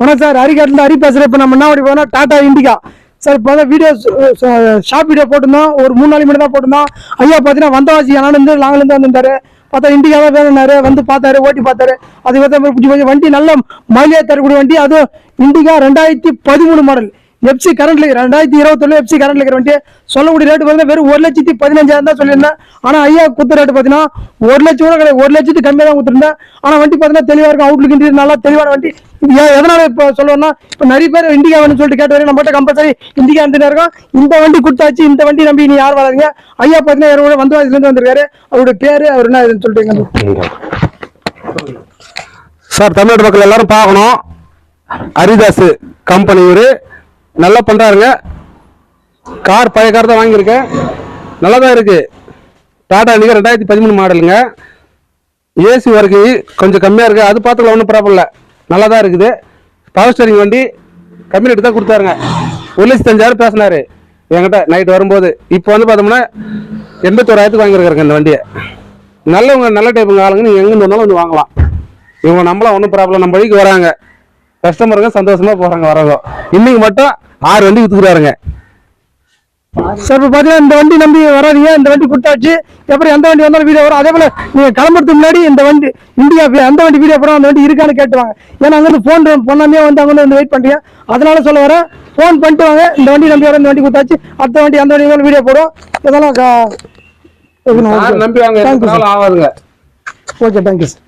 வணக்கம் சார் ஹரிகாட்டில் ஹரி பேசுகிறேன் இப்போ நம்ம என்ன அப்படி போனால் டாடா இண்டிகா. சார் இப்போ தான் வீடியோ ஷார்ட் வீடியோ போட்டிருந்தோம். ஒரு மூணு நாலு மட்டும் தான் போட்டிருந்தோம். ஐயா பார்த்தீங்கன்னா வந்தவாசி அண்ணாந்து லாங்கிலேருந்து வந்திருந்தாரு. பார்த்தா இண்டிகா தான் வேணுனாரு வந்து பார்த்தாரு ஓட்டி பார்த்தாரு. அதுக்கு பார்த்தா மாதிரி கொஞ்சம் வண்டி நல்ல மைலேஜ் தரக்கூடிய வண்டி. அதுவும் இண்டிகா ரெண்டாயிரத்தி பதிமூணு மாடல் எஃப்சி கரண்ட்ல ரெண்டாயிரத்தி இருபத்தொன்னு எஃப்சி கரண்ட்ல இருக்கிற வண்டி சொல்லக்கூடிய ரேட்டு பார்த்தீங்கன்னா வெறும் ஒரு லட்சத்தி பதினஞ்சாயிரம் தான் சொல்லியிருந்தேன். ஆனால் ஐயா குத்த ரேட்டு பார்த்தீங்கன்னா ஒரு லட்சம் கூட கிடையாது. ஒரு லட்சத்து கம்மியாக தான் கொடுத்துருந்தேன். ஆனால் வண்டி பார்த்தீங்கன்னா தெளிவாக இருக்கும். அவுட்லுக் இன்டீரியர் நல்லா தெளிவான வண்டி. எதனால இப்போ சொல்லுவேன்னா இப்போ நிறைய பேர் இண்டிகா வேணும்னு சொல்லிட்டு கேட்டு வரையும் நம்மகிட்ட கம்பல்சரி இண்டிகா வந்துட்டு இருக்கோம் இந்த வண்டி கொடுத்தாச்சு இந்த வண்டி நம்பி நீ யார் வராதுங்க. ஐயா பார்த்தீங்கன்னா யாரோட வந்து வந்திருக்காரு. அவருடைய பேர் அவர் என்ன இதுன்னு சொல்லிட்டு சார் தமிழ்நாட்டு மக்கள் எல்லாரும் பார்க்கணும். ஹரிதாஸ் கம்பெனி ஒரு நல்லா பண்ணுறாருங்க கார் பழைய கார் தான் வாங்கியிருக்கேன். நல்லா தான் இருக்குது டாடா நீங்கள் ரெண்டாயிரத்தி பதிமூணு மாடலுங்க. ஏசி ஒர்க்கு கொஞ்சம் கம்மியாக இருக்குது அது பார்த்துக்கலாம் ஒன்றும் ப்ராப்ளம் இல்லை. நல்லா தான் இருக்குது. பவர் ஸ்டேரிங் வண்டி கம்மி ரேட்டு தான் கொடுத்தாருங்க. ஒரு லட்சத்தி அஞ்சாயிரம் பேசினார். என்கிட்ட நைட் வரும்போது. இப்போ வந்து பார்த்தோம்னா எண்பத்தோராயிரத்துக்கு வாங்கியிருக்காருங்க இந்த வண்டியை. நல்லவங்க நல்ல டைப்புங்க ஆளுங்க. நீங்கள் எங்கே இருந்தாலும் வந்து வாங்கலாம். இவங்க நம்மளாம் ஒன்றும் ப்ராப்ளம் நம்ம வழிக்கு வராங்க. கஸ்டமருங்க சந்தோஷமாக போகிறாங்க வரவங்க. இன்னைக்கு மட்டும் ஆறு வண்டி வித்துக்கிறாருங்க சார் இப்போ பார்த்தீங்கன்னா இந்த வண்டி நம்பி வராதீங்க. இந்த வண்டி கொடுத்தாச்சு. அப்புறம் எந்த வண்டி வந்தாலும் வீடியோ வரும். அதே போல நீங்க கிளம்புறதுக்கு முன்னாடி இந்த வண்டி இந்தியா எந்த வண்டி வீடியோ போறோம் அந்த வண்டி இருக்கான்னு கேட்டுவாங்க ஏன்னா அங்கிருந்து ஃபோன் பண்ணாமே வந்து அங்கே வந்து வெயிட் பண்றீங்க. அதனால சொல்ல வரேன். ஃபோன் பண்ணிட்டு வாங்க. இந்த வண்டி நம்பி வர இந்த வண்டி கொடுத்தாச்சு. அடுத்த வண்டி அந்த வண்டி வீடியோ போடும் இதெல்லாம் நம்பி வாங்க. Okay thank you sir